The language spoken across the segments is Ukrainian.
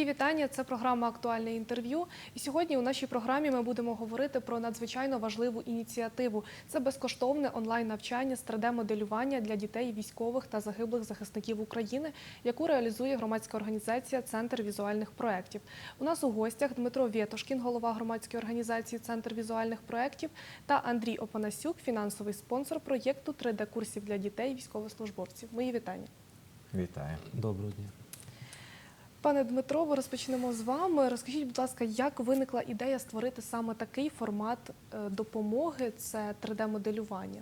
Мої вітання. Це програма Актуальне інтерв'ю. І сьогодні у нашій програмі ми будемо говорити про надзвичайно важливу ініціативу. Це безкоштовне онлайн навчання з 3D-моделювання для дітей військових та загиблих захисників України, яку реалізує громадська організація Центр візуальних проєктів. У нас у гостях Дмитро Вєтошкін, голова громадської організації Центр візуальних проєктів, та Андрій Опанасюк, фінансовий спонсор проєкту 3D-курсів для дітей військовослужбовців. Мої вітання. Вітаю. Доброго дня. Пане Дмитро, ми розпочнемо з вами. Розкажіть, будь ласка, як виникла ідея створити саме такий формат е, допомоги? Це 3D-моделювання.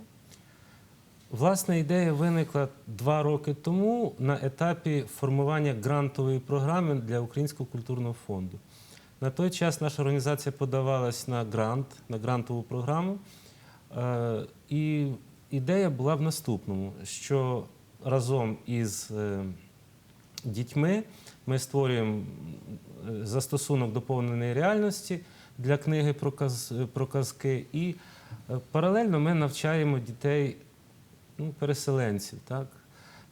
Власне, ідея виникла два роки тому на етапі формування грантової програми для Українського культурного фонду. На той час наша організація подавалась на грант, на грантову програму. Е, І ідея була в наступному: що разом із е, дітьми ми створюємо е, застосунок доповненої реальності для книги про каз- про казки, і е, паралельно ми навчаємо дітей ну, переселенців, так?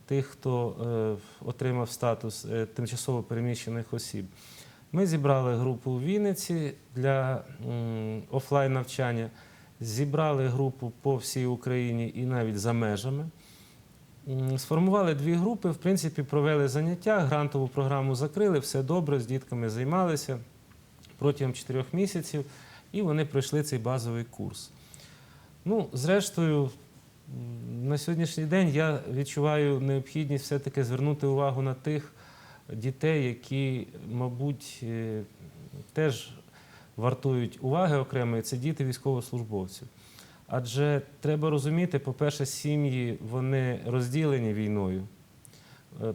тих, хто е, отримав статус е, тимчасово переміщених осіб. Ми зібрали групу у Вінниці для офлайн навчання, зібрали групу по всій Україні і навіть за межами. Сформували дві групи, в принципі, провели заняття, грантову програму закрили, все добре, з дітками займалися протягом чотирьох місяців, і вони пройшли цей базовий курс. Ну, зрештою, на сьогоднішній день я відчуваю необхідність все-таки звернути увагу на тих дітей, які, мабуть, е, теж вартують уваги окремої, це діти військовослужбовців. Адже треба розуміти, по-перше, сім'ї вони розділені війною. Е,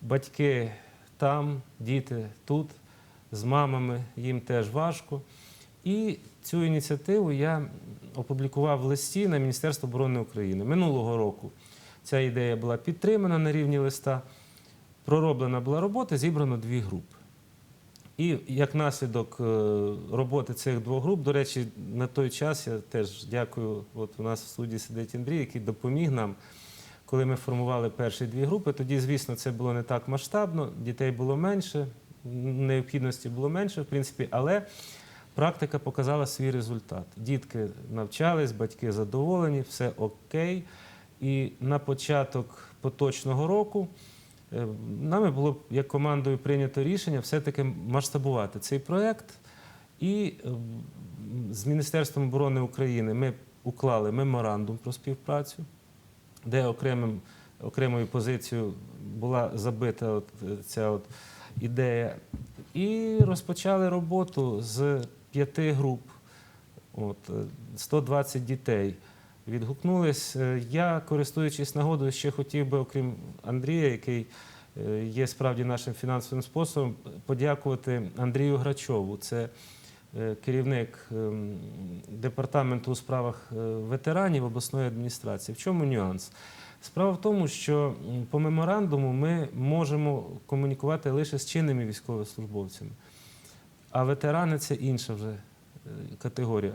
Батьки там, діти тут, з мамами їм теж важко. І цю ініціативу я опублікував в листі на Міністерство оборони України. Минулого року ця ідея була підтримана на рівні листа. Пророблена була робота, зібрано дві групи. І як наслідок е, роботи цих двох груп, до речі, на той час я теж дякую. От у нас в студії сидить Андрій, який допоміг нам, коли ми формували перші дві групи. Тоді, звісно, це було не так масштабно, дітей було менше, необхідності було менше, в принципі, але практика показала свій результат. Дітки навчались, батьки задоволені, все окей. І на початок поточного року. Е, Нами було як командою прийнято рішення все-таки масштабувати цей проєкт. І е, з Міністерством оборони України ми уклали меморандум про співпрацю, де окремим, окремою позицією була забита от е, ця от ідея. І розпочали роботу з п'яти груп, от, е, 120 дітей. Відгукнулись. Е, Я, користуючись нагодою, ще хотів би, окрім Андрія, який е, є справді нашим фінансовим способом, подякувати Андрію Грачову. Це е, керівник ем, департаменту у справах ветеранів обласної адміністрації. В чому нюанс? Справа в тому, що по меморандуму ми можемо комунікувати лише з чинними військовослужбовцями, а ветерани це інша вже категорія.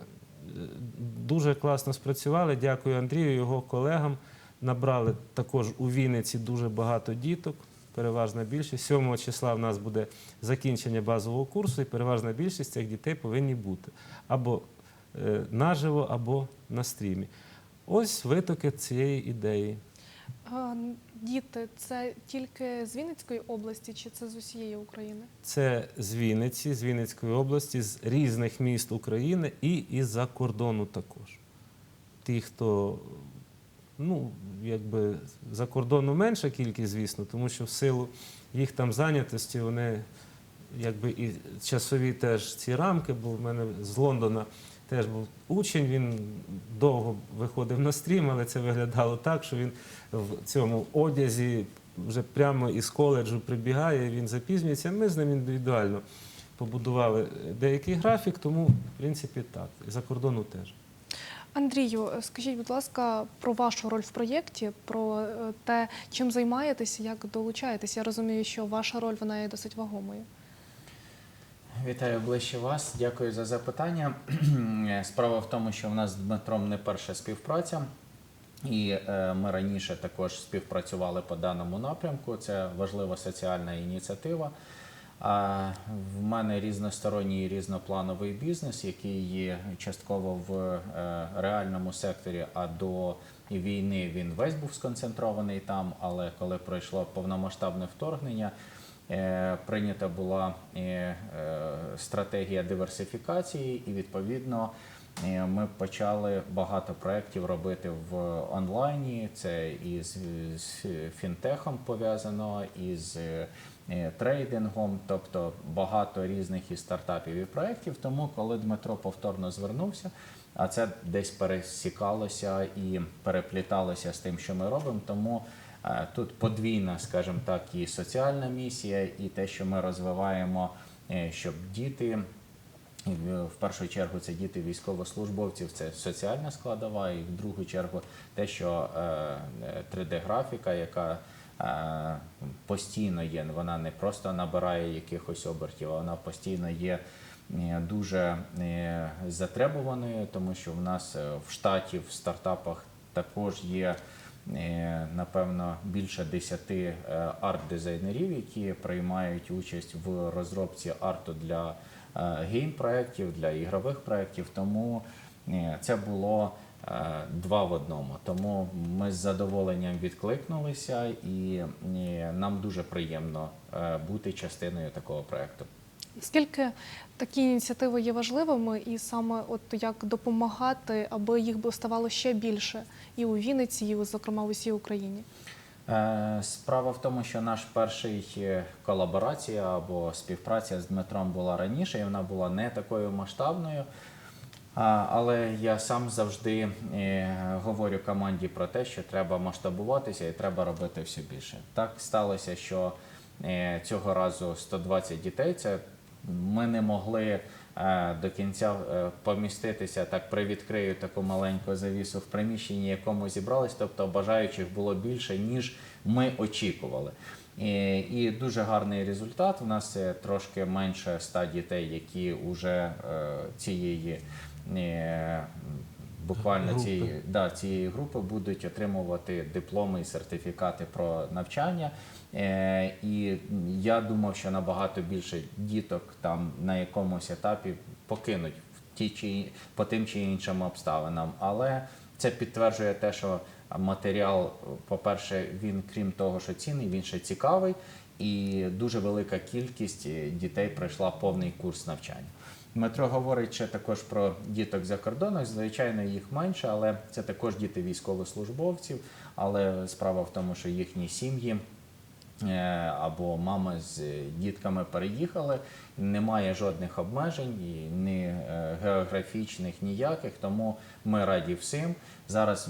Дуже класно спрацювали. Дякую Андрію, його колегам. Набрали також у Вінниці дуже багато діток. Переважна більшість. 7 числа в нас буде закінчення базового курсу, і переважна більшість цих дітей повинні бути або е, наживо, або на стрімі. Ось витоки цієї ідеї. Діти, це тільки з Вінницької області чи це з усієї України? Це з Вінниці, з Вінницької області, з різних міст України і із-за кордону також. Ті, хто ну, якби за кордону менша кількість, звісно, тому що в силу їх там зайнятості вони якби і часові теж ці рамки, бо в мене з Лондона теж був учень, він довго виходив на стрім, але це виглядало так, що він в цьому одязі вже прямо із коледжу прибігає, він запізнюється. Ми з ним індивідуально побудували деякий графік, тому, в принципі, так. І за кордону теж. Андрію, скажіть, будь ласка, про вашу роль в проєкті, про е, те, чим займаєтеся, як долучаєтесь. Я розумію, що ваша роль вона є досить вагомою. Вітаю ближче вас. Дякую за запитання. Справа в тому, що в нас з Дмитром не перша співпраця, і е, ми раніше також співпрацювали по даному напрямку. Це важлива соціальна ініціатива. А в мене різносторонній різноплановий бізнес, який є частково в е, реальному секторі, а до війни він весь був сконцентрований там. Але коли пройшло повномасштабне вторгнення, прийнята була е, е, стратегія диверсифікації, і відповідно е, ми почали багато проєктів робити в онлайні. Це і з, фінтехом пов'язано, і з е, трейдингом, тобто багато різних і стартапів і проєктів. Тому, коли Дмитро повторно звернувся, а це десь пересікалося і перепліталося з тим, що ми робимо. Тому е, тут подвійна, скажімо так, і соціальна місія, і те, що ми розвиваємо, е, щоб діти. В в першу чергу це діти військовослужбовців, це соціальна складова, і в другу чергу те, що е, е, 3D-графіка, яка е, постійно є, вона не просто набирає якихось обертів, а вона постійно є е, дуже е, затребуваною, тому що в нас е, в штаті в стартапах також є. Е, Напевно, більше 10 е, арт-дизайнерів, які приймають участь в розробці арту для е, гейм-проєктів, для ігрових проєктів. Тому це було два в одному. Тому ми з задоволенням відкликнулися, і нам дуже приємно бути частиною такого проєкту. Наскільки такі ініціативи є важливими, і саме от як допомагати, аби їх ставало ще більше і у Вінниці, і зокрема в усій Україні? Е, Справа в тому, що наш перший е, колаборація або співпраця з Дмитром була раніше, і вона була не такою масштабною. Але я сам завжди е, говорю команді про те, що треба масштабуватися і треба робити все більше. Так сталося, що цього разу 120 дітей. Це ми не могли е, до кінця е, поміститися, так привідкрию таку маленьку завісу в приміщенні, якому зібрались. Тобто бажаючих було більше, ніж ми очікували. І, і дуже гарний результат. У нас е, трошки менше ста дітей, які вже е, цієї е, буквально Групи. цієї, да, цієї групи будуть отримувати дипломи і сертифікати про навчання. Е, і я думав, що набагато більше діток там на якомусь етапі покинуть в ті чи по тим чи іншим обставинам. Але це підтверджує те, що матеріал, по-перше, він крім того, що цінний, він ще цікавий, і дуже велика кількість дітей пройшла повний курс навчання. Дмитро говорить ще також про діток за кордоном. Звичайно, їх менше, але це також діти військовослужбовців. Але справа в тому, що їхні сім'ї е, або мами з дітками переїхали. Немає жодних обмежень, ні е, географічних, ніяких. Тому ми раді всім. Зараз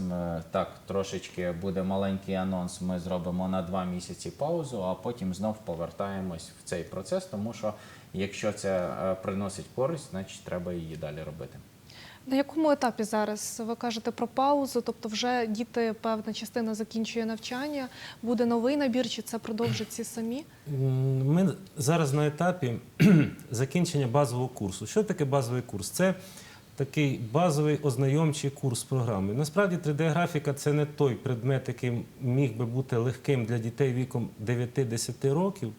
так трошечки буде маленький анонс. Ми зробимо на два місяці паузу, а потім знов повертаємось в цей процес, тому що якщо це е, приносить користь, значить треба її далі робити. На якому етапі зараз ви кажете про паузу? Тобто, вже діти певна частина закінчує навчання, буде новий набір, чи це продовжить ці самі? Ми зараз на етапі закінчення базового курсу. Що таке базовий курс? Це такий базовий ознайомчий курс програми. Насправді 3D-графіка це не той предмет, який міг би бути легким для дітей віком 9-10 років,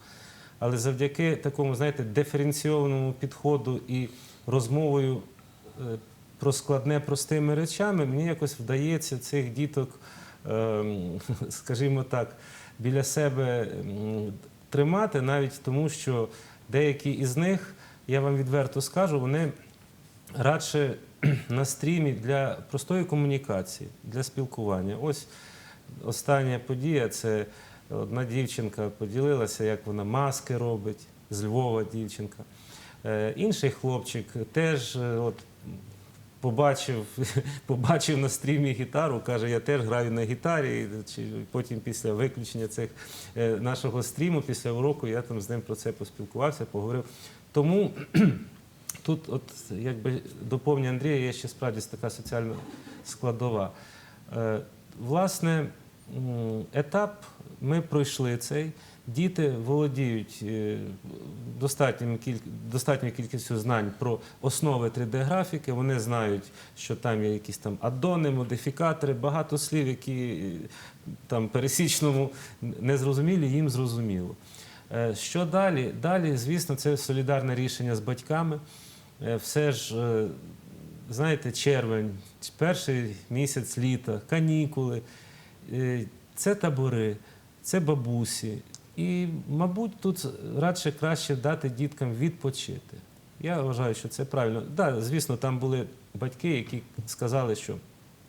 але завдяки такому, знаєте, диференційованому підходу і розмовою е, про складне простими речами, мені якось вдається цих діток, ем, скажімо так, біля себе тримати, навіть тому, що деякі із них, я вам відверто скажу, вони радше на стрімі для простої комунікації, для спілкування. Ось остання подія це одна дівчинка поділилася, як вона маски робить, з Львова дівчинка. Е, Інший хлопчик теж е, от, побачив, побачив на стрімі гітару, каже, я теж граю на гітарі. Чи потім після виключення цих е, нашого стріму, після уроку, я там з ним про це поспілкувався, поговорив. Тому тут, от якби доповнює Андрія, є ще справді така соціальна складова. Власне, етап ми пройшли цей. Діти володіють е, достатньою кількістю знань про основи 3D-графіки. Вони знають, що там є якісь там аддони, модифікатори, багато слів, які е, там пересічному незрозумілі, їм зрозуміло. Е, Що далі? Далі, звісно, це солідарне рішення з батьками. Все ж, знаєте, червень, перший місяць літа, канікули, це табори, це бабусі. І, мабуть, тут радше краще дати діткам відпочити. Я вважаю, що це правильно. Да, звісно, там були батьки, які сказали, що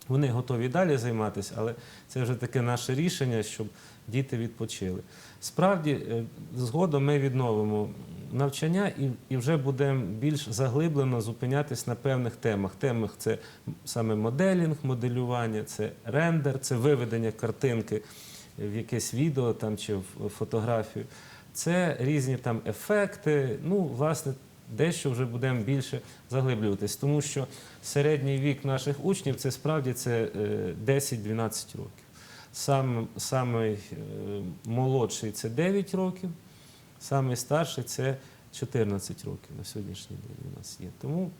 вони готові далі займатися, але це вже таке наше рішення, щоб діти відпочили. Справді, е, згодом ми відновимо навчання і, вже будемо більш заглиблено зупинятись на певних темах. Темах це саме моделінг, моделювання, це рендер, це виведення картинки в якесь відео там чи в фотографію. Це різні там ефекти. Ну, власне, дещо вже будемо більше заглиблюватись, тому що середній вік наших учнів це справді це е, 10-12 років. Сам, самий е, молодший це 9 років, самий старший це 14 років на сьогоднішній день у нас є. Тому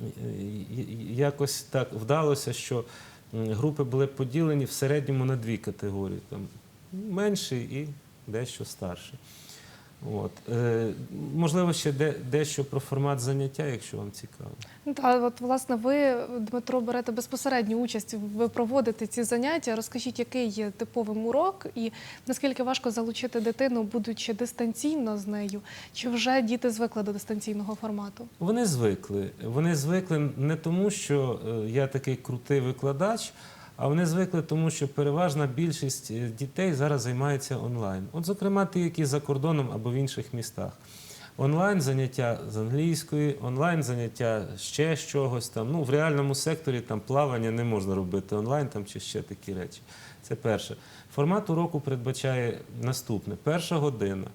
е, і- якось так вдалося, що групи були поділені в середньому на дві категорії: там менший і дещо старший. От. Е, можливо, ще де, дещо про формат заняття, якщо вам цікаво. Ну, Та от власне ви, Дмитро, берете безпосередню участь. Ви проводите ці заняття. Розкажіть, який є типовим урок, і наскільки важко залучити дитину, будучи дистанційно з нею, чи вже діти звикли до дистанційного формату? Вони звикли. Вони звикли не тому, що е, я такий крутий викладач, а вони звикли тому, що переважна більшість е, дітей зараз займається онлайн. От, зокрема, ті, які за кордоном або в інших містах. Онлайн заняття з англійської, онлайн заняття ще з чогось там. Ну, в реальному секторі там плавання не можна робити онлайн там чи ще такі речі. Це перше. Формат уроку передбачає наступне: перша година.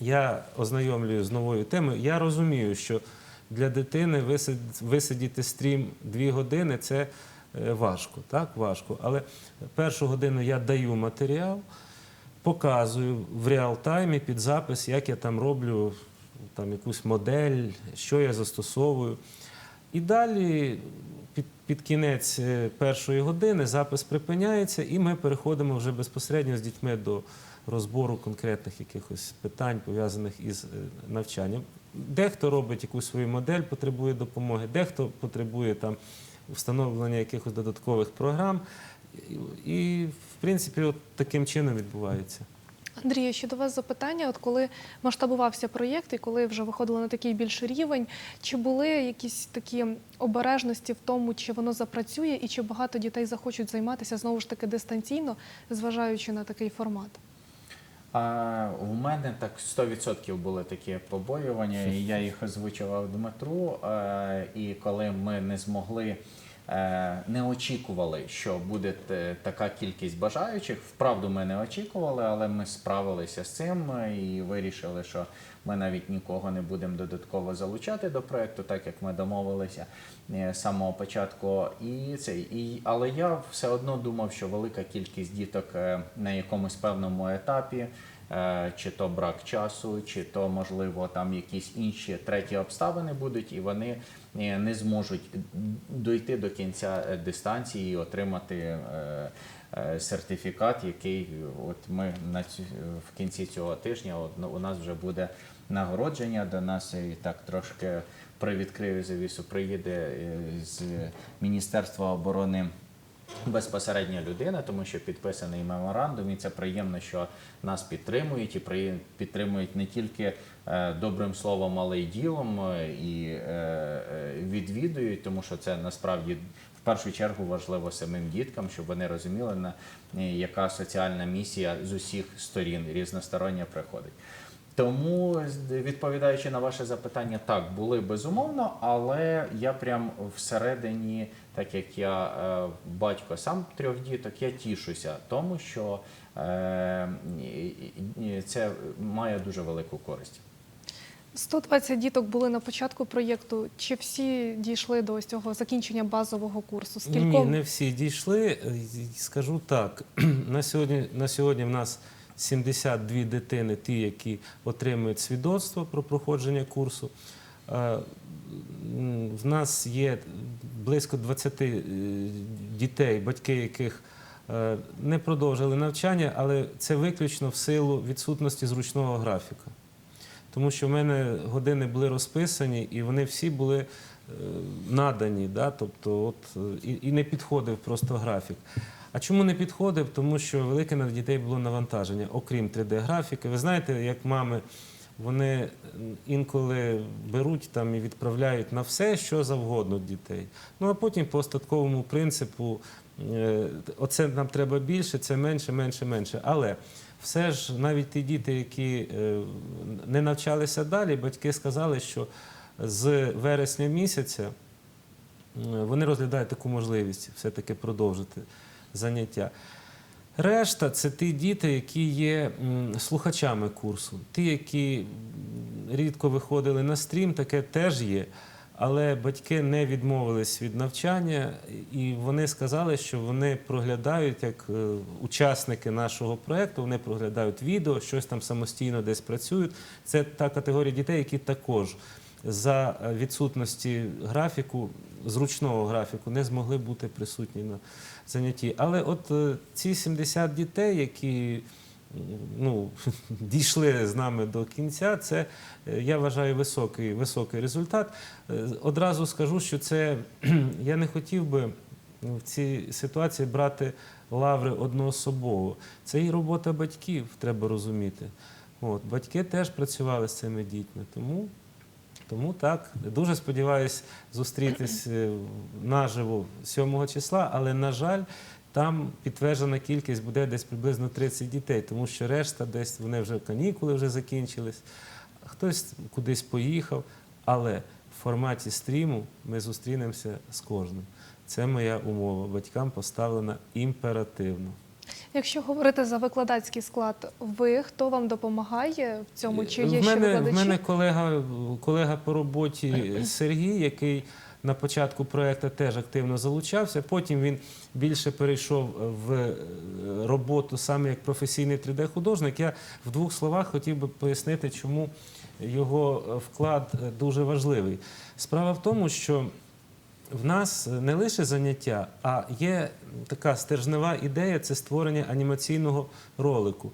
Я ознайомлюю з новою темою. Я розумію, що для дитини висид- висидіти стрім дві години це важко, так важко. Але першу годину я даю матеріал, показую в реал-таймі під запис, як я там роблю там якусь модель, що я застосовую. І далі під, під кінець е, першої години запис припиняється, і ми переходимо вже безпосередньо з дітьми до розбору конкретних якихось питань, пов'язаних із е, навчанням. Дехто робить якусь свою модель, потребує допомоги, дехто потребує там встановлення якихось додаткових програм. І, в принципі, от таким чином відбувається. Андрію, ще до вас запитання. От коли масштабувався проєкт і коли вже виходили на такий більший рівень, чи були якісь такі обережності в тому, чи воно запрацює, і чи багато дітей захочуть займатися знову ж таки дистанційно, зважаючи на такий формат? А у мене так 100% були такі побоювання, і я їх озвучував Дмитру. Е, І коли ми не змогли, е, не очікували, що буде така кількість бажаючих. Вправду ми не очікували, але ми справилися з цим е, і вирішили, що ми навіть нікого не будемо додатково залучати до проекту, так як ми домовилися е, з самого початку. І це і але я все одно думав, що велика кількість діток е, на якомусь певному етапі. е, Чи то брак часу, чи то можливо там якісь інші треті обставини будуть, і вони не зможуть дойти до кінця дистанції і отримати сертифікат, який от ми на цю, в кінці цього тижня ну, у нас вже буде нагородження. До нас і так трошки привідкрию завісу. Приїде е, з Міністерства оборони. Безпосередня людина, тому що підписаний меморандум, і це приємно, що нас підтримують і підтримують не тільки е, добрим словом, але й ділом, е, і е, е, відвідують, тому що це насправді в першу чергу важливо самим діткам, щоб вони розуміли, на е, яка соціальна місія з усіх сторін різностороння приходить. Тому, відповідаючи на ваше запитання, так були безумовно, але я прям всередині, так як я е, батько сам трьох діток, я тішуся тому, що е, це має дуже велику користь. 120 діток були на початку проєкту. Чи всі дійшли до ось цього закінчення базового курсу? Ні, не всі дійшли. Е, Скажу так, на сьогодні, на сьогодні в нас 72 дитини, ті, які отримують свідоцтво про проходження курсу. Е, В нас є близько 20 е, дітей, батьки яких не продовжили навчання, але це виключно в силу відсутності зручного графіка. Тому що в мене години були розписані і вони всі були е, надані, да? тобто от, е, і, і не підходив просто графік. А чому не підходив? Тому що велике на дітей було навантаження, окрім 3D-графіки. Ви знаєте, як мами, вони інколи беруть там і відправляють на все, що завгодно дітей. Ну а потім по остатковому принципу, е, оце нам треба більше, це менше, менше, менше. Але все ж навіть ті діти, які е, не навчалися далі, батьки сказали, що з вересня місяця вони розглядають таку можливість все-таки продовжити заняття. Решта це ті діти, які є слухачами курсу. Ті, які рідко виходили на стрім, таке теж є. Але батьки не відмовились від навчання, і вони сказали, що вони проглядають як е, учасники нашого проєкту, вони проглядають відео, щось там самостійно десь працюють. Це та категорія дітей, які також за е, відсутності графіку, зручного графіку, не змогли бути присутні на занятті. Але от е, ці 70 дітей, які ну, дійшли з нами до кінця, це е, я вважаю високий, високий результат. Е, Одразу скажу, що це я не хотів би в цій ситуації брати лаври одноособово. Це і робота батьків, треба розуміти. От, батьки теж працювали з цими дітьми, тому тому так, дуже сподіваюся зустрітись е, наживо 7 числа, але, на жаль, там підтверджена кількість буде десь приблизно 30 дітей, тому що решта десь вони вже канікули вже закінчились, хтось кудись поїхав, але в форматі стріму ми зустрінемося з кожним. Це моя умова. Батькам поставлена імперативно. Якщо говорити за викладацький склад, ви хто вам допомагає в цьому? Чи є в ще мене, в мене колега, колега по роботі Сергій, який на початку проекту теж активно залучався. Потім він більше перейшов в е, роботу саме як професійний 3D-художник. Я в двох словах хотів би пояснити, чому його е, вклад е, дуже важливий. Справа в тому, що в нас не лише заняття, а є така стержнева ідея це створення анімаційного ролику.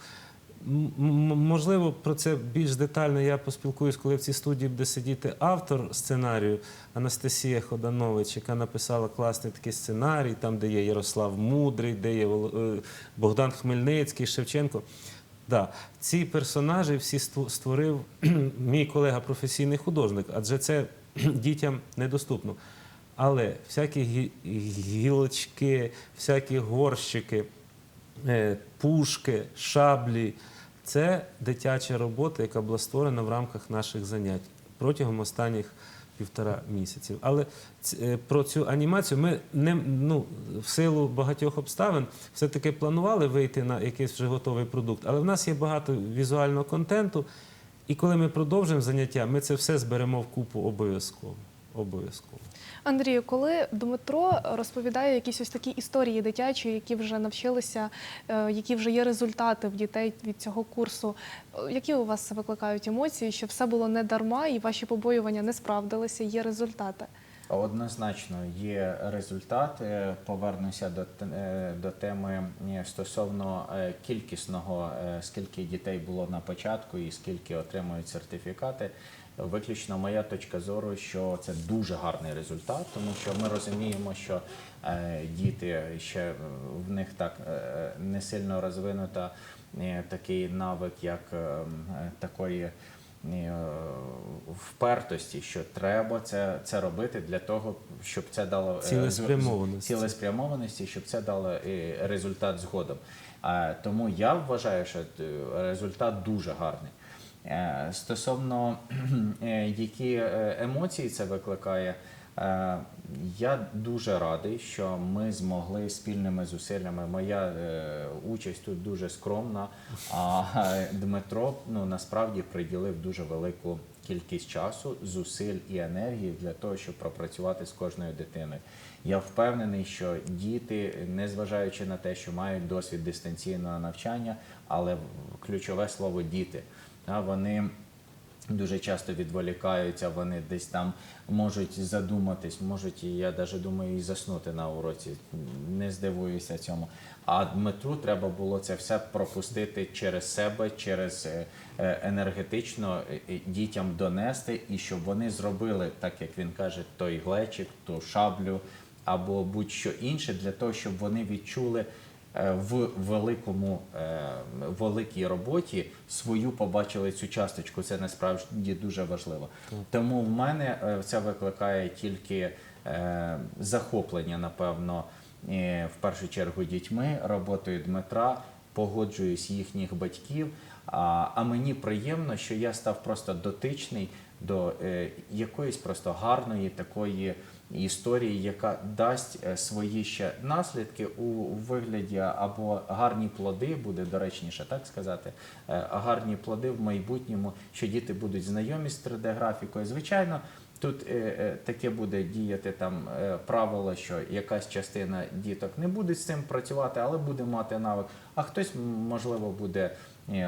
Можливо, про це більш детально я поспілкуюсь, коли в цій студії буде сидіти автор сценарію Анастасія Ходанович, яка написала класний такий сценарій, там, де є Ярослав Мудрий, де є е, Богдан Хмельницький, Шевченко. Да, ці персонажі всі створив мій колега професійний художник, адже це дітям недоступно. Але всякі гілочки, всякі горщики, е, пушки, шаблі це дитяча робота, яка була створена в рамках наших занять протягом останніх півтора місяців. Але е, про цю анімацію ми не ну, в силу багатьох обставин все-таки планували вийти на якийсь вже готовий продукт. Але в нас є багато візуального контенту, і коли ми продовжимо заняття, ми це все зберемо в купу обов'язково. Обов'язково. Андрію, коли Дмитро розповідає якісь ось такі історії дитячі, які вже навчилися, е, які вже є результати в дітей від цього курсу, е, які у вас викликають емоції, що все було не дарма і ваші побоювання не справдилися, є результати? Однозначно є результати. Повернуся до, е, до теми стосовно кількісного, скільки дітей було на початку і скільки отримують сертифікати. Виключно моя точка зору, що це дуже гарний результат, тому що ми розуміємо, що е, діти ще в них так е, не сильно розвинута е, такий навик, як такої впертості, що треба це, це робити для того, щоб це дало Цілеспрямованості. цілеспрямованості, щоб це дало результат згодом. Тому я вважаю, що результат дуже гарний. Е, Стосовно е, які е, емоції це викликає, я дуже радий, що ми змогли спільними зусиллями. Моя участь тут дуже скромна, а Дмитро ну насправді приділив дуже велику кількість часу, зусиль і енергії для того, щоб пропрацювати з кожною дитиною. Я впевнений, що діти, незважаючи на те, що мають досвід дистанційного навчання, але ключове слово діти. Вони Дуже часто відволікаються, вони десь там можуть задуматись, можуть, я навіть думаю, і заснути на уроці. Не здивуюся цьому. А Дмитру треба було це все пропустити через себе, через е, е, енергетично е, дітям донести, і щоб вони зробили, так як він каже, той глечик, ту шаблю або будь-що інше, для того, щоб вони відчули в великому е, великій роботі свою побачили цю часточку. Це насправді дуже важливо. Тому в мене е, це викликає тільки е, захоплення, напевно, е, в першу чергу дітьми, роботою Дмитра, погоджуюсь їхніх батьків. А, а мені приємно, що я став просто дотичний до е, якоїсь просто гарної такої історії, яка дасть е, свої ще наслідки у вигляді або гарні плоди, буде доречніше так сказати, е, гарні плоди в майбутньому, що діти будуть знайомі з 3D-графікою. Звичайно, тут е, таке буде діяти там правило, що якась частина діток не буде з цим працювати, але буде мати навик, а хтось, можливо, буде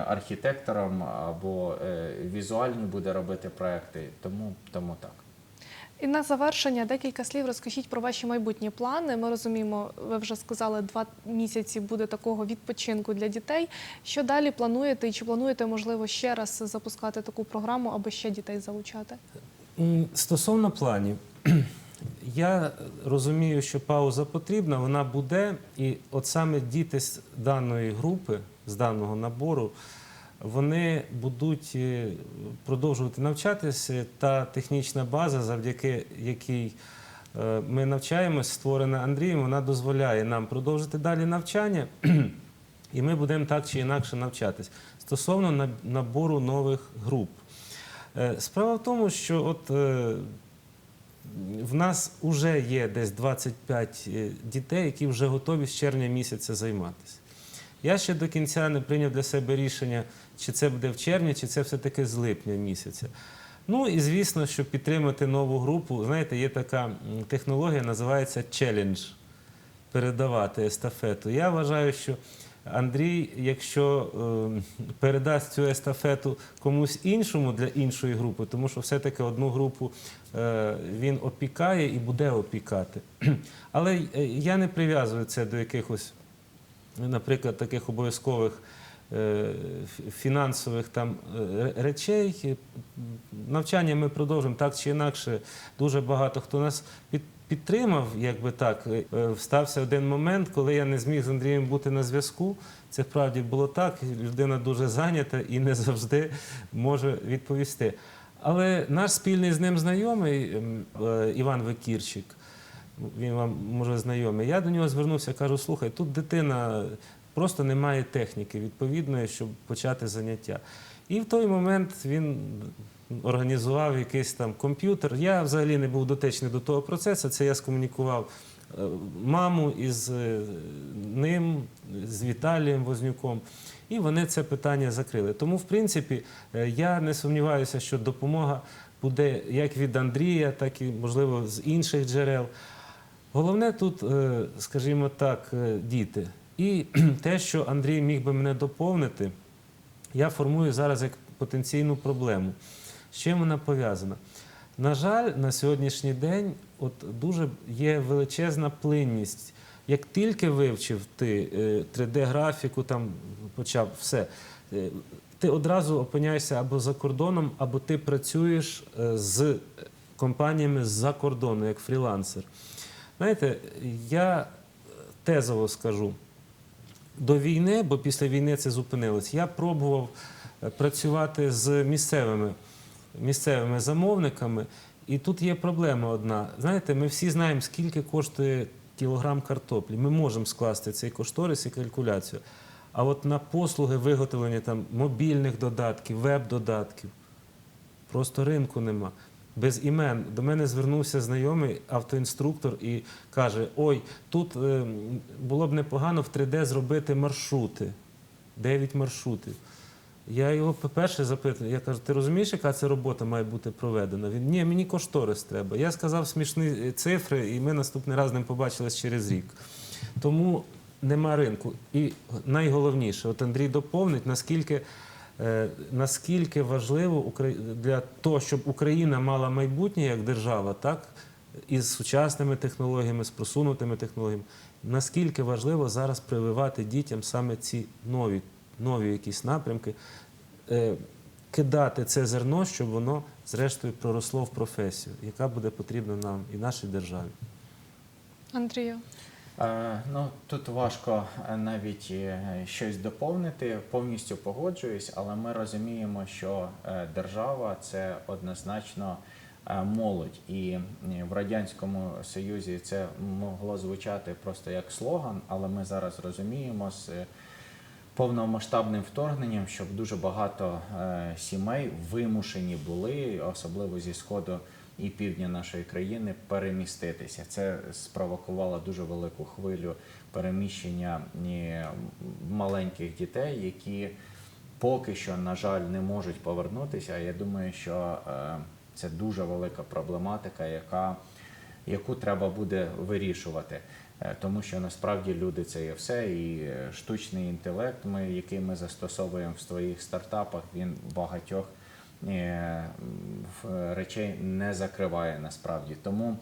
архітектором або візуальні буде робити проекти. Тому, тому так. І на завершення декілька слів розкажіть про ваші майбутні плани. Ми розуміємо, ви вже сказали, два місяці буде такого відпочинку для дітей. Що далі плануєте і чи плануєте, можливо, ще раз запускати таку програму, аби ще дітей залучати? Стосовно планів, я розумію, що пауза потрібна, вона буде. І от саме діти з даної групи, з даного набору, вони будуть е, продовжувати навчатися. Та технічна база, завдяки якій е, ми навчаємось, створена Андрієм, вона дозволяє нам продовжити далі навчання. І ми будемо так чи інакше навчатись стосовно набору нових груп. Е, Справа в тому, що от в нас вже є десь 25 е, дітей, які вже готові з червня місяця займатися. Я ще до кінця не прийняв для себе рішення, чи це буде в червні, чи це все-таки з липня місяця. Ну і звісно, щоб підтримати нову групу, знаєте, є така технологія, називається челендж передавати естафету. Я вважаю, що Андрій, якщо е, передасть цю естафету комусь іншому для іншої групи, тому що все-таки одну групу е, він опікає і буде опікати. Але е, я не прив'язую це до якихось, наприклад, таких обов'язкових. е, Фінансових там е, речей Е, навчання ми продовжимо так чи інакше. Дуже багато хто нас під, підтримав, якби так. Стався один момент, коли я не зміг з Андрієм бути на зв'язку. Це вправді було так. Людина дуже зайнята і не завжди може відповісти. Але наш спільний з ним знайомий ем, Іван Викірчик, він вам може знайомий. Я до нього звернувся, кажу: слухай, тут дитина просто не має техніки відповідної, щоб почати заняття. І в той момент він організував якийсь там комп'ютер. Я взагалі не був дотичний до того процесу. Це я скомунікував е, маму із е, ним, з Віталієм Вознюком. І вони це питання закрили. Тому, в принципі, е, я не сумніваюся, що допомога буде як від Андрія, так і, можливо, з інших джерел. Головне тут, е, скажімо так, е, діти. І те, що Андрій міг би мене доповнити, я формую зараз як потенційну проблему. З чим вона пов'язана? На жаль, на сьогоднішній день от дуже є величезна плинність. Як тільки вивчив ти е, 3D-графіку, там почав все, е, ти одразу опиняєшся або за кордоном, або ти працюєш е, з компаніями з-за кордону, як фрілансер. Знаєте, я тезово скажу, до війни, бо після війни це зупинилось, я пробував е, працювати з місцевими, місцевими замовниками. І тут є проблема одна. Знаєте, ми всі знаємо, скільки коштує кілограм картоплі. Ми можемо скласти цей кошторис і калькуляцію. А от на послуги виготовлення там, мобільних додатків, веб-додатків просто ринку нема. Без імен. До мене звернувся знайомий автоінструктор і каже: Ой, тут е, було б непогано в 3D зробити маршрути. 9 маршрутів. Я його по-перше запитую, я кажу, ти розумієш, яка ця робота має бути проведена? Він ні, мені кошторис треба. Я сказав смішні е, цифри, і ми наступний раз ним побачились через рік. Тому нема ринку. І найголовніше, от Андрій доповнить, наскільки наскільки важливо для того, щоб Україна мала майбутнє як держава, так із сучасними технологіями, з просунутими технологіями, наскільки важливо зараз прививати дітям саме ці нові, нові якісь напрямки, е, кидати це зерно, щоб воно зрештою проросло в професію, яка буде потрібна нам і нашій державі. Андрію. Е, Ну тут важко е, навіть е, щось доповнити. Повністю погоджуюсь, але ми розуміємо, що держава це однозначно молодь, і в радянському союзі це могло звучати просто як слоган, але ми зараз розуміємо з повномасштабним вторгненням, щоб дуже багато сімей вимушені були, особливо зі сходу і півдня нашої країни, переміститися. Це спровокувало дуже велику хвилю переміщення е, маленьких дітей, які поки що, на жаль, не можуть повернутися. Я думаю, що е, це дуже велика проблематика, яка яку треба буде вирішувати. Е, Тому що насправді люди це є все, і штучний інтелект, ми, який ми застосовуємо в своїх стартапах, він багатьох речей не закриває насправді. Тому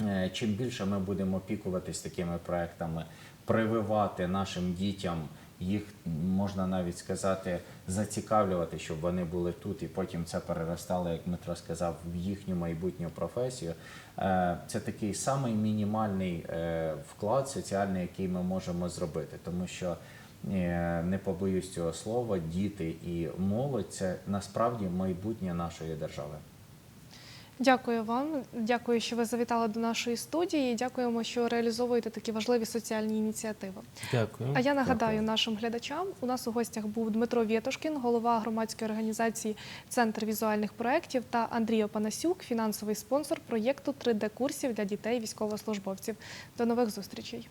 е, чим більше ми будемо опікуватись такими проектами, прививати нашим дітям їх можна навіть сказати, зацікавлювати, щоб вони були тут, і потім це переростало, як Дмитро сказав, в їхню майбутню професію. Е, Це такий самий мінімальний е, вклад соціальний, який ми можемо зробити, тому що. Е, Не побоюсь цього слова, діти і молодь це насправді майбутнє нашої держави. Дякую вам. Дякую, що ви завітали до нашої студії. Дякуємо, що реалізовуєте такі важливі соціальні ініціативи. Дякую. А я нагадаю Дякую. нашим глядачам, у нас у гостях був Дмитро Вєтушкін, голова громадської організації Центр візуальних проєктів та Андрій Опанасюк, фінансовий спонсор проєкту 3D-курсів для дітей військовослужбовців. До нових зустрічей.